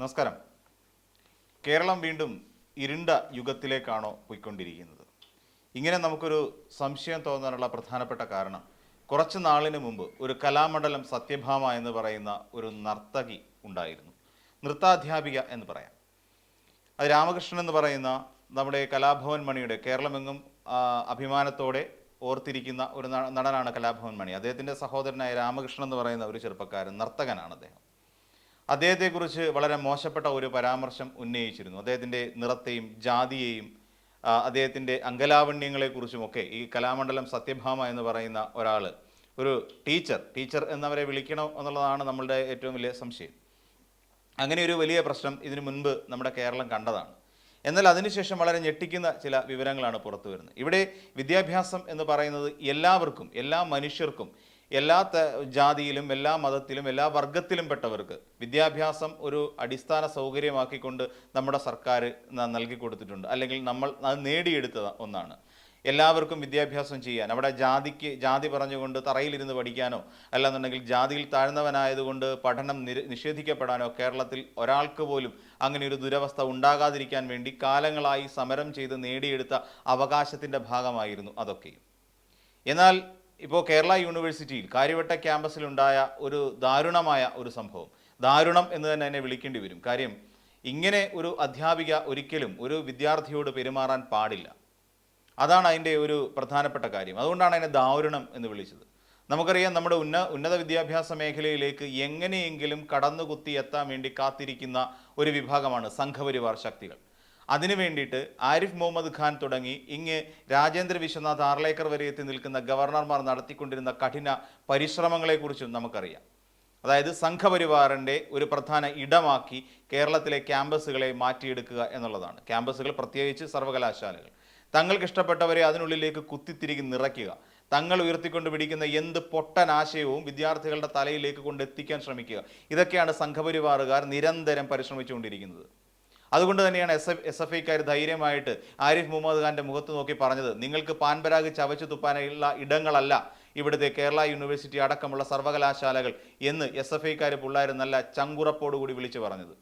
നമസ്കാരം. കേരളം വീണ്ടും ഇരുണ്ട യുഗത്തിലേക്കാണോ പോയിക്കൊണ്ടിരിക്കുന്നത്? ഇങ്ങനെ നമുക്കൊരു സംശയം തോന്നാനുള്ള പ്രധാനപ്പെട്ട കാരണം കുറച്ച് നാളിന് മുമ്പ് ഒരു കലാമണ്ഡലം സത്യഭാമ എന്ന് പറയുന്ന ഒരു നർത്തകി ഉണ്ടായിരുന്നു. നൃത്താധ്യാപിക എന്ന് പറയാം. അത് രാമകൃഷ്ണൻ എന്ന് പറയുന്ന നമ്മുടെ കലാഭവൻ മണിയുടെ കേരളമെങ്ങും അഭിമാനത്തോടെ ഓർത്തിരിക്കുന്ന ഒരു നടനാണ് കലാഭവൻ മണി. അദ്ദേഹത്തിന്റെ സഹോദരനായ രാമകൃഷ്ണൻ എന്ന് പറയുന്ന ഒരു ചെറുപ്പക്കാരൻ നർത്തകനാണ് അദ്ദേഹം. അദ്ദേഹത്തെക്കുറിച്ച് വളരെ മോശപ്പെട്ട ഒരു പരാമർശം ഉന്നയിച്ചിരുന്നു. അദ്ദേഹത്തിന്റെ നിറത്തെയും ജാതിയെയും അദ്ദേഹത്തിന്റെ അങ്കലാവണ്യങ്ങളെക്കുറിച്ചുമൊക്കെ ഈ കലാമണ്ഡലം സത്യഭാമ എന്ന് പറയുന്ന ഒരാൾ ഒരു ടീച്ചർ ടീച്ചർ എന്നവരെ വിളിക്കണോ എന്നുള്ളതാണ് നമ്മളുടെ ഏറ്റവും വലിയ സംശയം. അങ്ങനെ ഒരു വലിയ പ്രശ്നം ഇതിനു മുൻപ് നമ്മുടെ കേരളം കണ്ടതാണ്. എന്നാൽ അതിനുശേഷം വളരെ ഞെട്ടിക്കുന്ന ചില വിവരങ്ങളാണ് പുറത്തു വരുന്നത് ഇവിടെ വിദ്യാഭ്യാസം എന്ന് പറയുന്നത് എല്ലാവർക്കും എല്ലാ മനുഷ്യർക്കും എല്ലാ ജാതിയിലും എല്ലാ മതത്തിലും എല്ലാ വർഗത്തിലും പെട്ടവർക്ക് വിദ്യാഭ്യാസം ഒരു അടിസ്ഥാന സൗകര്യമാക്കിക്കൊണ്ട് നമ്മുടെ സർക്കാർ നൽകി കൊടുത്തിട്ടുണ്ട്. അല്ലെങ്കിൽ നമ്മൾ അത് നേടിയെടുത്ത ഒന്നാണ്. എല്ലാവർക്കും വിദ്യാഭ്യാസം ചെയ്യാൻ അവിടെ ജാതിക്ക് ജാതി പറഞ്ഞുകൊണ്ട് തറയിലിരുന്ന് പഠിക്കാനോ അല്ലാന്നുണ്ടെങ്കിൽ ജാതിയിൽ താഴ്ന്നവനായതുകൊണ്ട് പഠനം നിഷേധിക്കപ്പെടാനോ കേരളത്തിൽ ഒരാൾക്ക് പോലും അങ്ങനെ ഒരു ദുരവസ്ഥ ഉണ്ടാകാതിരിക്കാൻ വേണ്ടി കാലങ്ങളായി സമരം ചെയ്ത് നേടിയെടുത്ത അവകാശത്തിന്റെ ഭാഗമായിരുന്നു അതൊക്കെയും. എന്നാൽ ഇപ്പോൾ കേരള യൂണിവേഴ്സിറ്റിയിൽ കാര്യവട്ട ക്യാമ്പസിലുണ്ടായ ഒരു ദാരുണമായ ഒരു സംഭവം. ദാരുണം എന്ന് തന്നെ എന്നെ വിളിക്കേണ്ടി വരും. കാര്യം ഇങ്ങനെ ഒരു അധ്യാപിക ഒരിക്കലും ഒരു വിദ്യാർത്ഥിയോട് പെരുമാറാൻ പാടില്ല. അതാണ് അതിന്റെ ഒരു പ്രധാനപ്പെട്ട കാര്യം. അതുകൊണ്ടാണ് അതിനെ ദാരുണം എന്ന് വിളിച്ചത്. നമുക്കറിയാം നമ്മുടെ ഉന്ന ഉന്നത വിദ്യാഭ്യാസ മേഖലയിലേക്ക് എങ്ങനെയെങ്കിലും കടന്നുകുത്തി എത്താൻ വേണ്ടി കാത്തിരിക്കുന്ന ഒരു വിഭാഗമാണ് സംഘപരിവാർ ശക്തികൾ. അതിനു വേണ്ടിയിട്ട് ആരിഫ് മുഹമ്മദ് ഖാൻ തുടങ്ങി. ഇങ്ങ് രാജേന്ദ്ര വിശ്വനാഥ് ആർലേക്കർ വരെ എത്തി നിൽക്കുന്ന ഗവർണർമാർ നടത്തിക്കൊണ്ടിരുന്ന കഠിന പരിശ്രമങ്ങളെക്കുറിച്ചും നമുക്കറിയാം. അതായത് സംഘപരിവാറിന്റെ ഒരു പ്രധാന ഇടമാക്കി കേരളത്തിലെ ക്യാമ്പസുകളെ മാറ്റിയെടുക്കുക എന്നുള്ളതാണ്. ക്യാമ്പസുകൾ പ്രത്യേകിച്ച് സർവകലാശാലകൾ. തങ്ങൾക്ക് ഇഷ്ടപ്പെട്ടവരെ അതിനുള്ളിലേക്ക് കുത്തിത്തിരികി നിറയ്ക്കുക. തങ്ങൾ ഉയർത്തിക്കൊണ്ട് പിടിക്കുന്ന എന്ത് പൊട്ടൻ ആശയവും വിദ്യാർത്ഥികളുടെ തലയിലേക്ക് കൊണ്ടെത്തിക്കാൻ ശ്രമിക്കുക. ഇതൊക്കെയാണ് സംഘപരിവാറുകാർ നിരന്തരം പരിശ്രമിച്ചുകൊണ്ടിരിക്കുന്നത്. അതുകൊണ്ട് തന്നെയാണ് എസ് എഫ് എസ് എഫ് ഐക്കാർ ധൈര്യമായിട്ട് ആരിഫ് മുഹമ്മദ് ഖാന്റെ മുഖത്ത് നോക്കി പറഞ്ഞത് നിങ്ങൾക്ക് പാൻപരാഗ് ചവച്ചു തുപ്പാനുള്ള ഇടങ്ങളല്ല ഇവിടുത്തെ കേരള യൂണിവേഴ്സിറ്റി അടക്കമുള്ള സർവകലാശാലകൾ എന്ന് എസ് എഫ് ഐക്കാർ പിള്ളേർ നല്ല ചങ്കുറപ്പോടുകൂടി വിളിച്ചു പറഞ്ഞത്.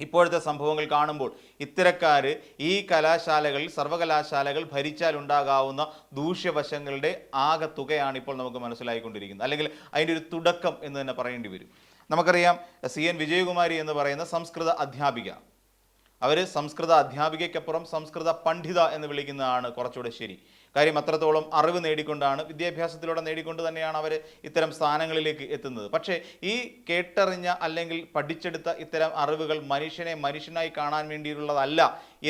ഇപ്പോഴത്തെ സംഭവങ്ങൾ കാണുമ്പോൾ ഇത്തരക്കാർ ഈ കലാശാലകൾ സർവകലാശാലകൾ ഭരിച്ചാൽ ഉണ്ടാകാവുന്ന ദൂഷ്യവശങ്ങളുടെ ആകെ തുകയാണ് ഇപ്പോൾ നമുക്ക് മനസ്സിലായിക്കൊണ്ടിരിക്കുന്നത്. അല്ലെങ്കിൽ അതിന്റെ ഒരു തുടക്കം എന്ന് തന്നെ പറയേണ്ടി വരും. നമുക്കറിയാം സി എൻ വിജയകുമാരി എന്ന് പറയുന്ന സംസ്കൃത അധ്യാപിക അവർ സംസ്കൃത അധ്യാപികയ്ക്കപ്പുറം സംസ്കൃത പണ്ഡിത എന്ന് വിളിക്കുന്നതാണ് കുറച്ചുകൂടെ ശരി. കാര്യം അത്രത്തോളം അറിവ് നേടിക്കൊണ്ടാണ് വിദ്യാഭ്യാസത്തിലൂടെ നേടിക്കൊണ്ട് തന്നെയാണ് അവർ ഇത്തരം സ്ഥാനങ്ങളിലേക്ക് എത്തുന്നത്. പക്ഷേ ഈ കേട്ടറിഞ്ഞ അല്ലെങ്കിൽ പഠിച്ചെടുത്ത ഇത്തരം അറിവുകൾ മനുഷ്യനെ മനുഷ്യനായി കാണാൻ വേണ്ടിയിട്ടുള്ളതല്ല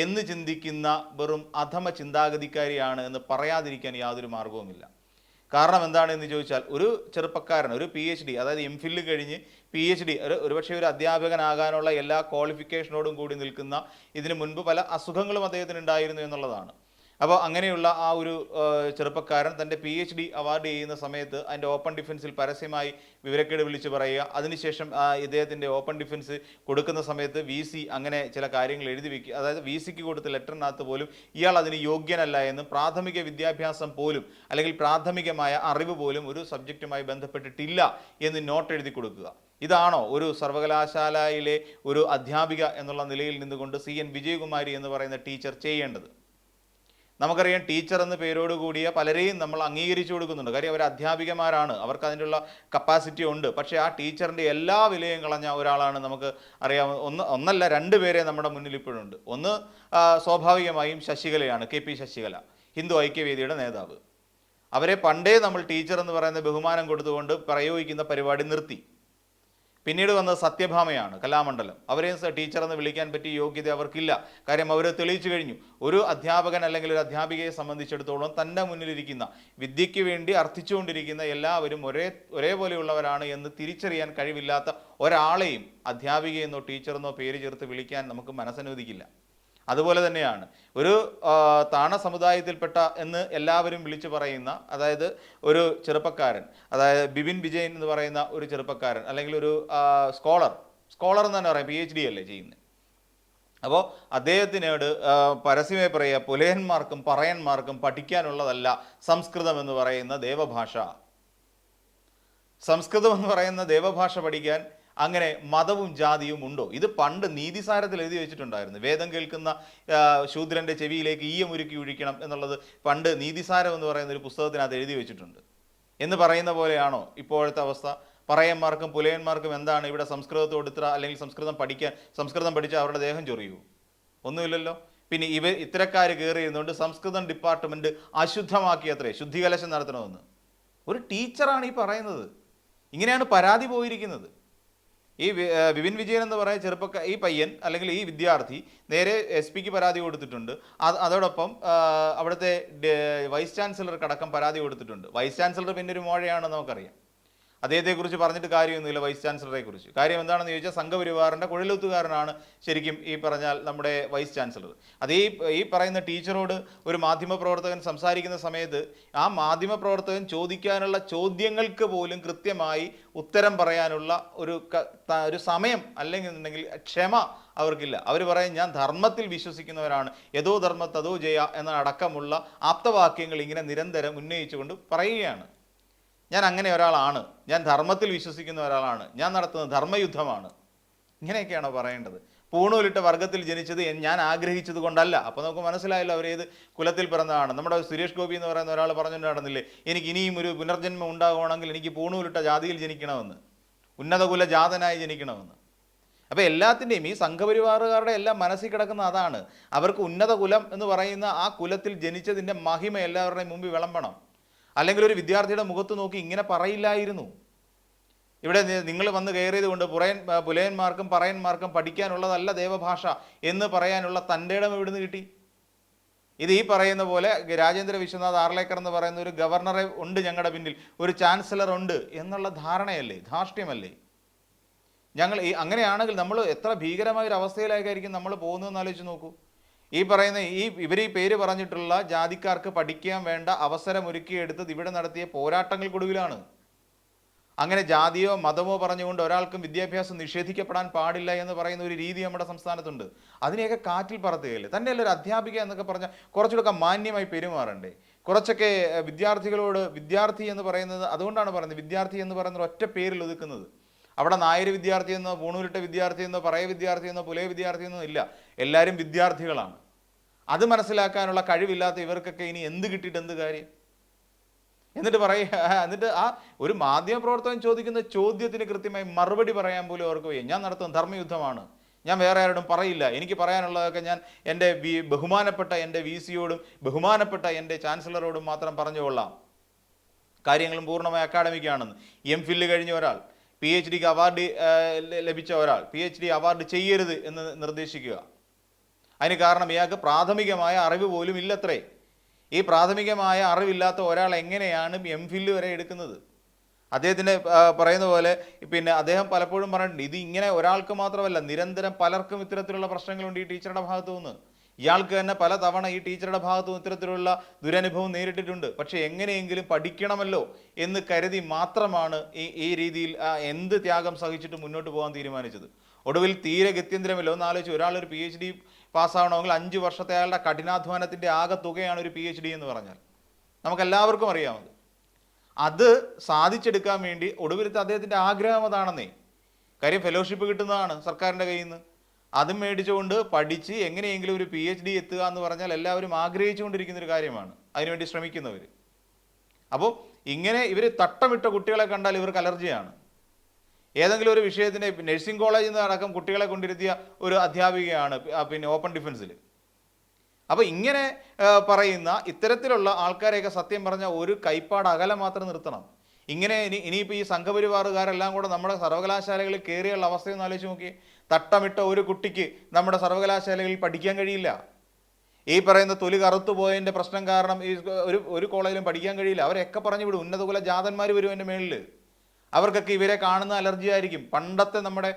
എന്ന് ചിന്തിക്കുന്ന വെറും അധമ ചിന്താഗതിക്കാരിയാണ് എന്ന് പറയാതിരിക്കാൻ യാതൊരു മാർഗവുമില്ല. കാരണം എന്താണെന്ന് ചോദിച്ചാൽ ഒരു ചെറുപ്പക്കാരൻ ഒരു പി എച്ച് ഡി അതായത് എം ഫില്ല് കഴിഞ്ഞ് പി എച്ച് ഡി ഒരു ഒരുപക്ഷെ ഒരു അധ്യാപകനാകാനുള്ള എല്ലാ ക്വാളിഫിക്കേഷനോടും കൂടി നിൽക്കുന്ന ഇതിനു മുൻപ് പല അസുഖങ്ങളും അദ്ദേഹത്തിന് ഉണ്ടായിരുന്നു എന്നുള്ളതാണ്. അപ്പോൾ അങ്ങനെയുള്ള ആ ഒരു ചെറുപ്പക്കാരൻ തന്റെ പി എച്ച് ഡി അവാർഡ് ചെയ്യുന്ന സമയത്ത് അതിന്റെ ഓപ്പൺ ഡിഫൻസിൽ പരസ്യമായി വിവരക്കേട് വിളിച്ച് പറയുക. അതിനുശേഷം ഇദ്ദേഹത്തിന്റെ ഓപ്പൺ ഡിഫൻസ് കൊടുക്കുന്ന സമയത്ത് വി സി അങ്ങനെ ചില കാര്യങ്ങൾ എഴുതി വെക്കുക. അതായത് വി സിക്ക് കൊടുത്ത ലെറ്ററിനകത്ത് പോലും ഇയാൾ അതിന് യോഗ്യനല്ല എന്നും പ്രാഥമിക വിദ്യാഭ്യാസം പോലും അല്ലെങ്കിൽ പ്രാഥമികമായ അറിവ് പോലും ഒരു സബ്ജക്റ്റുമായി ബന്ധപ്പെട്ടിട്ടില്ല എന്ന് നോട്ട് എഴുതി കൊടുക്കുക. ഇതാണോ ഒരു സർവകലാശാലയിലെ ഒരു അധ്യാപിക എന്നുള്ള നിലയിൽ നിന്നുകൊണ്ട് സി എൻ വിജയകുമാരി എന്ന് പറയുന്ന ടീച്ചർ ചെയ്യേണ്ടത്? നമുക്കറിയാം ടീച്ചർ എന്ന പേരോട് കൂടിയ പലരെയും നമ്മൾ അംഗീകരിച്ചു കൊടുക്കുന്നുണ്ട്. കാര്യം അവർ അധ്യാപികമാരാണ്. അവർക്ക് അതിനുള്ള കപ്പാസിറ്റി ഉണ്ട്. പക്ഷേ ആ ടീച്ചറിന്റെ എല്ലാ വിലയും കളഞ്ഞ ഒരാളാണ് നമുക്ക് അറിയാവുന്ന ഒന്ന് ഒന്നല്ല രണ്ട് പേരെ നമ്മുടെ മുന്നിൽ ഇപ്പോഴുണ്ട് ഒന്ന് സ്വാഭാവികമായും ശശികലയാണ് കെ പി ശശികല ഹിന്ദു ഐക്യവേദിയുടെ നേതാവ്. അവരെ പണ്ടേ നമ്മൾ ടീച്ചർ എന്ന് പറയുന്ന ബഹുമാനം കൊടുത്തുകൊണ്ട് പ്രയോഗിക്കുന്ന പരിപാടി നിർത്തി. പിന്നീട് വന്നത് സത്യഭാമയാണ് കലാമണ്ഡലം. അവരെയും ടീച്ചർ എന്ന് വിളിക്കാൻ പറ്റിയ യോഗ്യത അവർക്കില്ല. കാര്യം അവർ തെളിയിച്ചു കഴിഞ്ഞു. ഒരു അധ്യാപകൻ അല്ലെങ്കിൽ ഒരു അധ്യാപികയെ സംബന്ധിച്ചിടത്തോളം തന്റെ മുന്നിലിരിക്കുന്ന വിദ്യയ്ക്ക് വേണ്ടി അർത്ഥിച്ചുകൊണ്ടിരിക്കുന്ന എല്ലാവരും ഒരേ ഒരേപോലെയുള്ളവരാണ് എന്ന് തിരിച്ചറിയാൻ കഴിവില്ലാത്ത ഒരാളെയും അധ്യാപികയെന്നോ ടീച്ചറെന്നോ പേര് ചേർത്ത് വിളിക്കാൻ നമുക്ക് മനസ്സനുവദിക്കില്ല. അതുപോലെ തന്നെയാണ്. ഒരു താണ സമുദായത്തിൽപ്പെട്ട എന്ന് എല്ലാവരും വിളിച്ചു പറയുന്ന അതായത് ഒരു ചെറുപ്പക്കാരൻ അതായത് ബിബിൻ വിജയൻ എന്ന് പറയുന്ന ഒരു ചെറുപ്പക്കാരൻ അല്ലെങ്കിൽ ഒരു സ്കോളർ സ്കോളർ എന്ന് തന്നെ പറയാം പി എച്ച് ഡി അല്ലേ ചെയ്യുന്നത് അപ്പോൾ അദ്ദേഹത്തിനോട് പരസ്യമേ പറയുക പുലയന്മാർക്കും പറയന്മാർക്കും പഠിക്കാനുള്ളതല്ല സംസ്കൃതം എന്ന് പറയുന്ന ദേവഭാഷ. സംസ്കൃതം എന്ന് പറയുന്ന ദേവഭാഷ പഠിക്കാൻ അങ്ങനെ മതവും ജാതിയും ഉണ്ടോ? ഇത് പണ്ട് നീതിസാരത്തിൽ എഴുതി വെച്ചിട്ടുണ്ടായിരുന്നു. വേദം കേൾക്കുന്ന ശൂദ്രന്റെ ചെവിയിലേക്ക് ഈയം ഒരുക്കി ഒഴിക്കണം എന്നുള്ളത് പണ്ട് നീതിസാരം എന്ന് പറയുന്ന ഒരു പുസ്തകത്തിനകത്ത് എഴുതി വെച്ചിട്ടുണ്ട്. എന്ന് പറയുന്ന പോലെയാണോ ഇപ്പോഴത്തെ അവസ്ഥ? പറയന്മാർക്കും പുലയന്മാർക്കും എന്താണ് ഇവിടെ സംസ്കൃതത്തോട് ഇത്ര അല്ലെങ്കിൽ സംസ്കൃതം പഠിക്കാൻ സംസ്കൃതം പഠിച്ചാൽ അവരുടെ ദേഹം ചൊറിയൂ ഒന്നുമില്ലല്ലോ. പിന്നെ ഇവ ഇത്തരക്കാർ കയറി ഇരുന്നുകൊണ്ട് സംസ്കൃതം ഡിപ്പാർട്ട്മെന്റ് അശുദ്ധമാക്കി അത്രേ ശുദ്ധികലശം നടത്തണമെന്ന്. ഒരു ടീച്ചറാണ് ഈ പറയുന്നത്. ഇങ്ങനെയാണ് പരാതി പോയിരിക്കുന്നത്. ഈ വിപിൻ വിജയൻ എന്ന് പറയുന്ന ചെറുപ്പക്ക ഈ പയ്യൻ അല്ലെങ്കിൽ ഈ വിദ്യാർത്ഥി നേരെ എസ് പിക്ക് പരാതി കൊടുത്തിട്ടുണ്ട്. അത് അതോടൊപ്പം അവിടുത്തെ വൈസ് ചാൻസലർക്ക് അടക്കം പരാതി കൊടുത്തിട്ടുണ്ട്. വൈസ് ചാൻസലർ പിന്നെ ഒരു മോഴയാണെന്ന് നമുക്കറിയാം. അദ്ദേഹത്തെക്കുറിച്ച് പറഞ്ഞിട്ട് കാര്യമൊന്നുമില്ല വൈസ് ചാൻസലറെ കുറിച്ച് കാര്യം എന്താണെന്ന് ചോദിച്ചാൽ സംഘപരിവാറിന്റെ കുഴലൂത്തുകാരനാണ് ശരിക്കും ഈ പറഞ്ഞാൽ നമ്മുടെ വൈസ് ചാൻസലർ അത് ഈ പറയുന്ന ടീച്ചറോട് ഒരു മാധ്യമപ്രവർത്തകൻ സംസാരിക്കുന്ന സമയത്ത് ആ മാധ്യമപ്രവർത്തകൻ ചോദിക്കാനുള്ള ചോദ്യങ്ങൾക്ക് പോലും കൃത്യമായി ഉത്തരം പറയാനുള്ള ഒരു ഒരു സമയം അല്ലെങ്കിൽ ഉണ്ടെങ്കിൽ ക്ഷമ അവർക്കില്ല. അവർ പറയും ഞാൻ ധർമ്മത്തിൽ വിശ്വസിക്കുന്നവരാണ്. ഏതോ ധർമ്മ തതോ ജയ എന്ന അടക്കമുള്ള ആപ്തവാക്യങ്ങൾ ഇങ്ങനെ നിരന്തരം ഉന്നയിച്ചുകൊണ്ട് പറയുകയാണ്. ഞാൻ അങ്ങനെ ഒരാളാണ്. ഞാൻ ധർമ്മത്തിൽ വിശ്വസിക്കുന്ന ഒരാളാണ്. ഞാൻ നടത്തുന്നത് ധർമ്മയുദ്ധമാണ്. ഇങ്ങനെയൊക്കെയാണോ പറയേണ്ടത്. പൂണൂലിട്ട വർഗത്തിൽ ജനിച്ചത് ഞാൻ ആഗ്രഹിച്ചത് കൊണ്ടല്ല. അപ്പോൾ നമുക്ക് മനസ്സിലായല്ലോ അവർ ഏത് കുലത്തിൽ പിറന്നതാണ്. നമ്മുടെ സുരേഷ് ഗോപി എന്ന് പറയുന്ന ഒരാൾ പറഞ്ഞിട്ടുണ്ടായിരുന്നില്ലേ നടന്നില്ലേ എനിക്ക് ഇനിയും ഒരു പുനർജന്മം ഉണ്ടാകുകയാണെങ്കിൽ എനിക്ക് പൂണൂലിട്ട ജാതിയിൽ ജനിക്കണമെന്ന്. ഉന്നത കുല ജാതനായി ജനിക്കണമെന്ന്. അപ്പോൾ എല്ലാത്തിന്റെയും ഈ സംഘപരിവാറുകാരുടെ എല്ലാം മനസ്സിൽ കിടക്കുന്ന അതാണ്. അവർക്ക് ഉന്നത കുലം എന്ന് പറയുന്ന ആ കുലത്തിൽ ജനിച്ചതിന്റെ മഹിമ എല്ലാവരുടെയും മുമ്പിൽ വിളമ്പണം. അല്ലെങ്കിൽ ഒരു വിദ്യാർത്ഥിയുടെ മുഖത്ത് നോക്കി ഇങ്ങനെ പറയില്ലായിരുന്നു. ഇവിടെ നിങ്ങൾ വന്ന് കയറിയത് കൊണ്ട് പുറയൻ പുലയന്മാർക്കും പറയന്മാർക്കും പഠിക്കാനുള്ളതല്ല ദേവഭാഷ എന്ന് പറയാനുള്ള തന്റെ ഇടം എവിടുന്ന് കിട്ടി? ഇത് ഈ പറയുന്ന പോലെ രാജേന്ദ്ര വിശ്വനാഥ് ആർലേക്കർ എന്ന് പറയുന്ന ഒരു ഗവർണറെ ഉണ്ട് ഞങ്ങളുടെ പിന്നിൽ ഒരു ചാൻസലർ ഉണ്ട് എന്നുള്ള ധാരണയല്ലേ ധാർഷ്ട്യമല്ലേ? ഞങ്ങൾ ഈ അങ്ങനെയാണെങ്കിൽ നമ്മൾ എത്ര ഭീകരമായ ഒരു അവസ്ഥയിലേക്കായിരിക്കും നമ്മൾ പോകുന്നതെന്ന് ആലോചിച്ച് നോക്കൂ. ഈ പറയുന്ന ഈ ഇവർ ഈ പേര് പറഞ്ഞിട്ടുള്ള ജാതിക്കാർക്ക് പഠിക്കാൻ വേണ്ട അവസരം ഒരുക്കിയെടുത്തത് ഇവിടെ നടത്തിയ പോരാട്ടങ്ങൾക്കൊടുവിലാണ്. അങ്ങനെ ജാതിയോ മതമോ പറഞ്ഞുകൊണ്ട് ഒരാൾക്കും വിദ്യാഭ്യാസം നിഷേധിക്കപ്പെടാൻ പാടില്ല എന്ന് പറയുന്ന ഒരു രീതി നമ്മുടെ സംസ്ഥാനത്തുണ്ട്. അതിനെയൊക്കെ കാറ്റിൽ പറത്തുകയല്ലേ? തന്നെയല്ല ഒരു അധ്യാപിക എന്നൊക്കെ പറഞ്ഞാൽ കുറച്ചുകൂടെ മാന്യമായി പെരുമാറണ്ടേ? കുറച്ചൊക്കെ വിദ്യാർത്ഥികളോട് വിദ്യാർത്ഥി എന്ന് പറയുന്നത് അതുകൊണ്ടാണ് പറയുന്നത് വിദ്യാർത്ഥി എന്ന് പറയുന്നത് ഒറ്റ പേരിൽ ഒതുക്കുന്നത്. അവിടെ നായർ വിദ്യാർത്ഥി എന്നോ പൂണൂരിട്ട വിദ്യാർത്ഥി എന്നോ പറയ വിദ്യാർത്ഥി എന്നോ പുലയ വിദ്യാർത്ഥി എന്നോ ഇല്ല. എല്ലാവരും വിദ്യാർത്ഥികളാണ്. അത് മനസ്സിലാക്കാനുള്ള കഴിവില്ലാത്ത ഇവർക്കൊക്കെ ഇനി എന്ത് കിട്ടിയിട്ട് എന്ത് കാര്യം? എന്നിട്ട് പറയുക എന്നിട്ട് ആ ഒരു മാധ്യമപ്രവർത്തകൻ ചോദിക്കുന്ന ചോദ്യത്തിന് കൃത്യമായി മറുപടി പറയാൻ പോലും അവർക്ക് വയ്യ. ഞാൻ നടത്തുന്ന ധർമ്മയുദ്ധമാണ്. ഞാൻ വേറെ ആരോടും പറയില്ല. എനിക്ക് പറയാനുള്ളതൊക്കെ ഞാൻ എന്റെ ബഹുമാനപ്പെട്ട എന്റെ വി സിയോടും ബഹുമാനപ്പെട്ട എന്റെ ചാൻസലറോടും മാത്രം പറഞ്ഞു പറഞ്ഞുകൊള്ളാം കാര്യങ്ങളും പൂർണമായി അക്കാഡമിക്കാണെന്ന്. എം ഫില്ല് കഴിഞ്ഞ ഒരാൾ പി എച്ച് ഡിക്ക് അവാർഡ് ലഭിച്ച ഒരാൾ പി എച്ച് ഡി അവാർഡ് ചെയ്യരുത് എന്ന് നിർദ്ദേശിക്കുക. അതിന് കാരണം ഇയാൾക്ക് പ്രാഥമികമായ അറിവ് പോലും ഇല്ലത്രേ. ഈ പ്രാഥമികമായ അറിവില്ലാത്ത ഒരാൾ എങ്ങനെയാണ് എം ഫില്ല് വരെ എടുക്കുന്നത്? അദ്ദേഹത്തിന്റെ പറയുന്ന പോലെ പിന്നെ അദ്ദേഹം പലപ്പോഴും പറഞ്ഞിട്ടുണ്ട് ഇത് ഇങ്ങനെ ഒരാൾക്ക് മാത്രമല്ല നിരന്തരം പലർക്കും ഇത്തരത്തിലുള്ള പ്രശ്നങ്ങളുണ്ട് ഈ ടീച്ചറുടെ ഭാഗത്തു നിന്ന് ഇയാൾക്ക് തന്നെ പല തവണ ഈ ടീച്ചറുടെ ഭാഗത്തു ഇത്തരത്തിലുള്ള ദുരനുഭവം നേരിട്ടിട്ടുണ്ട്. പക്ഷേ എങ്ങനെയെങ്കിലും പഠിക്കണമല്ലോ എന്ന് കരുതി മാത്രമാണ് ഈ ഈ രീതിയിൽ എന്ത് ത്യാഗം സഹിച്ചിട്ട് മുന്നോട്ട് പോകാൻ തീരുമാനിച്ചത്. ഒടുവിൽ തീരെ ഗത്യന്തരമില്ല. ഒന്ന് ഒരാളൊരു പി എച്ച് ഡി പാസ്സാവണമെങ്കിൽ അഞ്ച് വർഷത്തെ അയാളുടെ കഠിനാധ്വാനത്തിന്റെ ആകെ തുകയാണ് ഒരു പി എച്ച് ഡി എന്ന് പറഞ്ഞാൽ. നമുക്കെല്ലാവർക്കും അറിയാമത് അത്. സാധിച്ചെടുക്കാൻ വേണ്ടി ഒടുവിലത്തെ അദ്ദേഹത്തിന്റെ ആഗ്രഹം അതാണെന്നേ. കാര്യം ഫെലോഷിപ്പ് കിട്ടുന്നതാണ് സർക്കാരിന്റെ കയ്യിൽ നിന്ന് അതും മേടിച്ചുകൊണ്ട് പഠിച്ച് എങ്ങനെയെങ്കിലും ഒരു പി എച്ച് ഡി എത്തുക എന്ന് പറഞ്ഞാൽ എല്ലാവരും ആഗ്രഹിച്ചുകൊണ്ടിരിക്കുന്ന ഒരു കാര്യമാണ്. അതിനുവേണ്ടി ശ്രമിക്കുന്നവർ അപ്പോൾ ഇങ്ങനെ ഇവർ തട്ടമിട്ട കുട്ടികളെ കണ്ടാൽ ഇവർക്ക് അലർജിയാണ്. ഏതെങ്കിലും ഒരു വിഷയത്തിന് നഴ്സിംഗ് കോളേജിൽ നിന്ന് അടക്കം കുട്ടികളെ കൊണ്ടിരുത്തിയ ഒരു അധ്യാപികയാണ് പിന്നെ ഓപ്പൺ ഡിഫൻസിൽ അപ്പോൾ ഇങ്ങനെ പറയുന്ന ഇത്തരത്തിലുള്ള ആൾക്കാരെയൊക്കെ സത്യം പറഞ്ഞാൽ ഒരു കൈപ്പാട് അകലെ മാത്രം നിർത്തണം. ഇങ്ങനെ ഇനി ഇനിയിപ്പോൾ ഈ സംഘപരിവാറുകാരെല്ലാം കൂടെ നമ്മുടെ സർവകലാശാലകളിൽ കയറിയുള്ള അവസ്ഥയൊന്ന് ആലോചിച്ച് നോക്കി തട്ടമിട്ട ഒരു കുട്ടിക്ക് നമ്മുടെ സർവകലാശാലകളിൽ പഠിക്കാൻ കഴിയില്ല. ഈ പറയുന്ന തൊലി കറുത്തു പോയതിന്റെ പ്രശ്നം കാരണം ഈ ഒരു ഒരു കോളേജിലും പഠിക്കാൻ കഴിയില്ല. അവരെയൊക്കെ പറഞ്ഞു വിടും. ഉന്നത കുല ജാതന്മാർ വരും എന്റെ മേളിൽ അവർക്കൊക്കെ ഇവരെ കാണുന്ന അലർജി ആയിരിക്കും. പണ്ടത്തെ നമ്മുടെ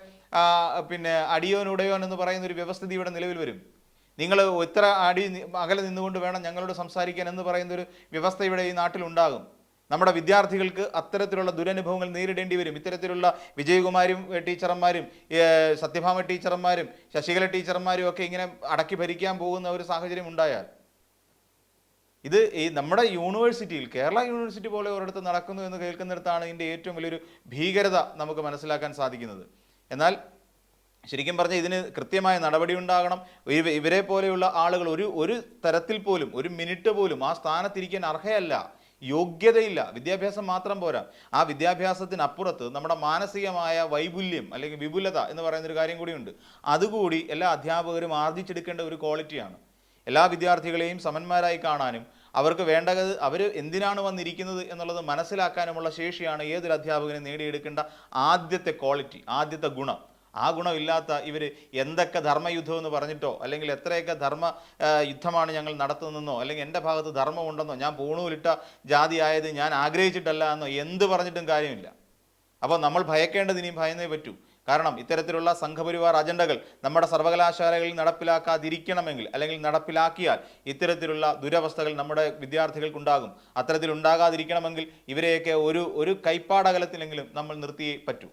പിന്നെ അടിയോൻ ഉടയോൻ എന്ന് പറയുന്ന ഒരു വ്യവസ്ഥിതി ഇവിടെ നിലവിൽ വരും. നിങ്ങൾ ഇത്ര അടി അകലെ നിന്നുകൊണ്ട് വേണം ഞങ്ങളോട് സംസാരിക്കാൻ എന്ന് പറയുന്ന ഒരു വ്യവസ്ഥ ഇവിടെ ഈ നാട്ടിലുണ്ടാകും നമ്മുടെ വിദ്യാർത്ഥികൾക്ക് അത്തരത്തിലുള്ള ദുരനുഭവങ്ങൾ നേരിടേണ്ടി വരും. ഇത്തരത്തിലുള്ള വിജയകുമാരും ടീച്ചർമാരും സത്യഭാമ ടീച്ചർമാരും ശശികല ടീച്ചർമാരും ഒക്കെ ഇങ്ങനെ അടക്കി ഭരിക്കാൻ പോകുന്ന ഒരു സാഹചര്യം ഉണ്ടായാൽ ഇത് ഈ നമ്മുടെ യൂണിവേഴ്സിറ്റിയിൽ കേരള യൂണിവേഴ്സിറ്റി പോലെ ഒരിടത്ത് നടക്കുന്നു എന്ന് കേൾക്കുന്നിടത്താണ് ഇതിന്റെ ഏറ്റവും വലിയൊരു ഭീകരത നമുക്ക് മനസ്സിലാക്കാൻ സാധിക്കുന്നത്. എന്നാൽ ശരിക്കും പറഞ്ഞാൽ ഇതിന് കൃത്യമായ നടപടി ഉണ്ടാകണം. ഇവ- ഇവരെ പോലെയുള്ള ആളുകൾ ഒരു ഒരു തരത്തിൽ പോലും ഒരു മിനിറ്റ് പോലും ആ സ്ഥാനത്തിരിക്കാൻ അർഹയല്ല. യോഗ്യതയില്ല. വിദ്യാഭ്യാസം മാത്രം പോരാ. ആ വിദ്യാഭ്യാസത്തിനപ്പുറത്ത് നമ്മുടെ മാനസികമായ വൈപുല്യം അല്ലെങ്കിൽ വിപുലത എന്ന് പറയുന്ന ഒരു കാര്യം കൂടിയുണ്ട്. അതുകൂടി എല്ലാ അധ്യാപകരും ആർജിച്ചെടുക്കേണ്ട ഒരു ക്വാളിറ്റിയാണ് എല്ലാ വിദ്യാർത്ഥികളെയും സമന്മാരായി കാണാനും അവർക്ക് വേണ്ടത് അവർ എന്തിനാണ് വന്നിരിക്കുന്നത് എന്നുള്ളത് മനസ്സിലാക്കാനുമുള്ള ശേഷിയാണ് ഏതൊരു അധ്യാപകനും നേടിയെടുക്കേണ്ട ആദ്യത്തെ ക്വാളിറ്റി ആദ്യത്തെ ഗുണം. ആ ഗുണമില്ലാത്ത ഇവർ എന്തൊക്കെ ധർമ്മയുദ്ധം എന്ന് പറഞ്ഞിട്ടോ അല്ലെങ്കിൽ എത്രയൊക്കെ ധർമ്മ യുദ്ധമാണ് ഞങ്ങൾ നടത്തുന്നതെന്നോ അല്ലെങ്കിൽ എന്റെ ഭാഗത്ത് ധർമ്മമുണ്ടെന്നോ ഞാൻ പൂണൂലിട്ട ജാതി ആയത് ഞാൻ ആഗ്രഹിച്ചിട്ടല്ല എന്നോ എന്ത് പറഞ്ഞിട്ടും കാര്യമില്ല. അപ്പോൾ നമ്മൾ ഭയക്കേണ്ടത് ഇനിയും ഭയന്നേ പറ്റൂ. കാരണം ഇത്തരത്തിലുള്ള സംഘപരിവാർ അജണ്ടകൾ നമ്മുടെ സർവകലാശാലകളിൽ നടപ്പിലാക്കാതിരിക്കണമെങ്കിൽ അല്ലെങ്കിൽ നടപ്പിലാക്കിയാൽ ഇത്തരത്തിലുള്ള ദുരവസ്ഥകൾ നമ്മുടെ വിദ്യാർത്ഥികൾക്കുണ്ടാകും. അത്തരത്തിൽ ഉണ്ടാകാതിരിക്കണമെങ്കിൽ ഇവരെയൊക്കെ ഒരു ഒരു കൈപ്പാടകലത്തിലെങ്കിലും നമ്മൾ നിർത്തിയേ പറ്റൂ.